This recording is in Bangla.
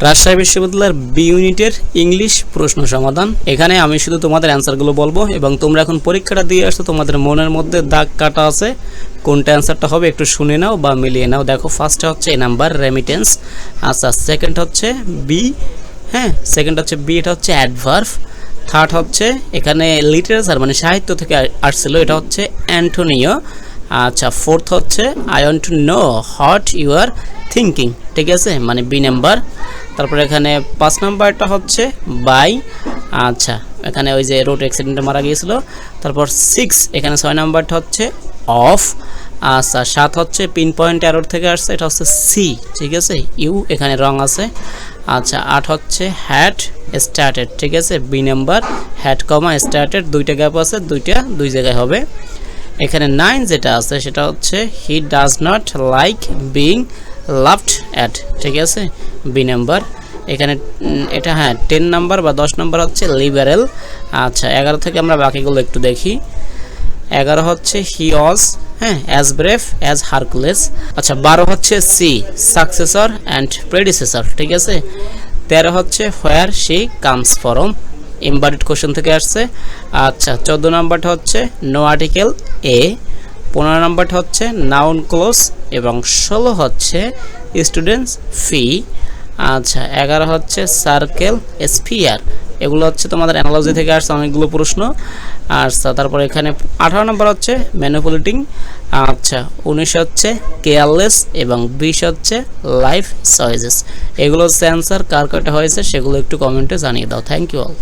রাজশাহী বিশ্ববিদ্যালয়ের বি ইউনিটের ইংলিশ প্রশ্ন সমাধান। এখানে আমি শুধু তোমাদের অ্যান্সারগুলো বলব এবং তোমরা এখন পরীক্ষাটা দিয়ে আসছো তোমাদের মনের মধ্যে দাগ কাটা আছে, কোনটা অ্যান্সারটা হবে একটু শুনে নাও বা মিলিয়ে নাও। দেখো ফার্স্টে হচ্ছে এ নাম্বার রেমিটেন্স আচ্ছা সেকেন্ড হচ্ছে বি হ্যাঁ সেকেন্ড হচ্ছে বি এটা হচ্ছে অ্যাডভার্ভ থার্ড হচ্ছে এখানে লিটারেচার মানে সাহিত্য থেকে আসছিল, এটা হচ্ছে অ্যান্টোনিও আচ্ছা ফোর্থ হচ্ছে I want to know what you are thinking ঠিক আছে? মানে বি নাম্বার তারপরে এখানে পাঁচ নাম্বারটা হচ্ছে বাই। আচ্ছা এখানে ওই যে রোড অ্যাক্সিডেন্টে মারা গিয়েছিল। তারপর সিক্স এখানে ছয় নাম্বারটা হচ্ছে অফ আচ্ছা সাত হচ্ছে পিন পয়েন্ট অ্যারোর থেকে আসছে, এটা হচ্ছে সি ঠিক আছে? ইউ এখানে রং আছে। আচ্ছা আট হচ্ছে হ্যাট স্টার্টেড ঠিক আছে? B number had comma started দুইটা গ্যাপ আছে, দুইটা দুই জায়গায় হবে। এখানে নাইন যেটা আছে, সেটা হচ্ছে he does not like being loved at ঠিক আছে? B number. এখানে এটা হ্যাঁ টেন নাম্বার বা দশ নাম্বার হচ্ছে লিবারেল আচ্ছা এগারো থেকে আমরা বাকিগুলো একটু দেখি। এগারো হচ্ছে হি ওয়াজ হ্যাঁ অ্যাজ ব্রেফ অ্যাজ হারকুলেস আচ্ছা বারো হচ্ছে সি সাকসেসর অ্যান্ড প্রেডিসেসর ঠিক আছে? তেরো হচ্ছে where she comes from embedded question থেকে আসছে। আচ্ছা চোদ্দ নাম্বারটা হচ্ছে নো আর্টিকেল এ পনেরো নাম্বারটা হচ্ছে নাউন ক্লোজ এবং ষোলো হচ্ছে স্টুডেন্টস ফি আচ্ছা এগারো হচ্ছে সার্কেল স্পিয়ার এগুলো হচ্ছে তোমাদের অ্যানালজি থেকে আসছে, অনেকগুলো প্রশ্ন আচ্ছা তারপর এখানে আঠারো নম্বর হচ্ছে ম্যানুপুলেটিং আচ্ছা উনিশ হচ্ছে কেয়ারলেস এবং বিশ হচ্ছে লাইফ সয়েজেস এগুলো হচ্ছে অ্যান্সার কার কয়টা হয়েছে, সেগুলো একটু কমেন্টে জানিয়ে দাও। Thank you all